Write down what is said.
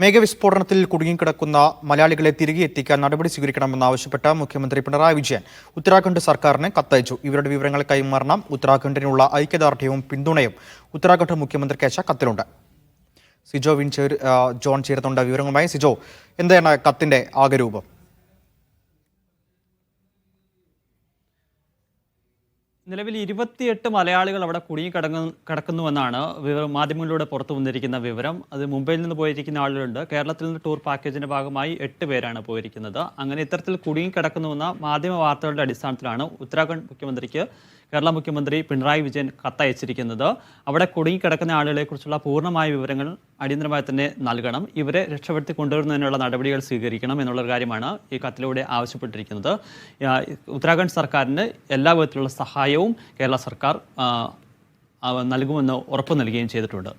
മേഘവിസ്ഫോടനത്തിൽ കുടുങ്ങിക്കിടക്കുന്ന മലയാളികളെ തിരികെ എത്തിക്കാൻ നടപടി സ്വീകരിക്കണമെന്നാവശ്യപ്പെട്ട് മുഖ്യമന്ത്രി പിണറായി വിജയൻ ഉത്തരാഖണ്ഡ് സർക്കാരിന് കത്തയച്ചു. ഇവരുടെ വിവരങ്ങൾ കൈമാറണം. ഉത്തരാഖണ്ഡിനുള്ള ഐക്യദാർഢ്യവും പിന്തുണയും ഉത്തരാഖണ്ഡ് മുഖ്യമന്ത്രിക്ക് അയച്ച കത്തിലുണ്ട്. സിജോ വിൻ ജോൺ ചേർത്തുണ്ട് വിവരങ്ങളുമായി. സിജോ എന്താണ് കത്തിന്റെ ആകെ നിലവിൽ ഇരുപത്തിയെട്ട് മലയാളികൾ അവിടെ കുടുങ്ങി കിടങ്ങു കിടക്കുന്നുവെന്നാണ് മാധ്യമങ്ങളിലൂടെ പുറത്തു വന്നിരിക്കുന്ന വിവരം. അത് മുംബൈയിൽ നിന്ന് പോയിരിക്കുന്ന ആളുകളുണ്ട്. കേരളത്തിൽ നിന്ന് ടൂർ പാക്കേജിന്റെ ഭാഗമായി എട്ട് പേരാണ് പോയിരിക്കുന്നത്. അങ്ങനെ ഇത്തരത്തിൽ കുടുങ്ങി കിടക്കുന്നുവെന്ന മാധ്യമ വാർത്തകളുടെ അടിസ്ഥാനത്തിലാണ് ഉത്തരാഖണ്ഡ് മുഖ്യമന്ത്രിക്ക് കേരള മുഖ്യമന്ത്രി പിണറായി വിജയൻ കത്തയച്ചിരിക്കുന്നത്. അവിടെ കുടുങ്ങിക്കിടക്കുന്ന ആളുകളെ കുറിച്ചുള്ള പൂർണമായ വിവരങ്ങൾ അടിയന്തരമായി തന്നെ നൽകണം. ഇവരെ രക്ഷപ്പെടുത്തി കൊണ്ടുവരുന്നതിനുള്ള നടപടികൾ സ്വീകരിക്കണം എന്നുള്ള കാര്യമാണ് ഈ കത്തിലൂടെ ആവശ്യപ്പെട്ടിരിക്കുന്നത്. ഉത്തരാഖണ്ഡ് സർക്കാരിന് എല്ലാ വിധത്തിലുള്ള സഹായവും കേരള സർക്കാർ നൽകുമെന്ന് ഉറപ്പ് നൽകുകയും ചെയ്തിട്ടുണ്ട്.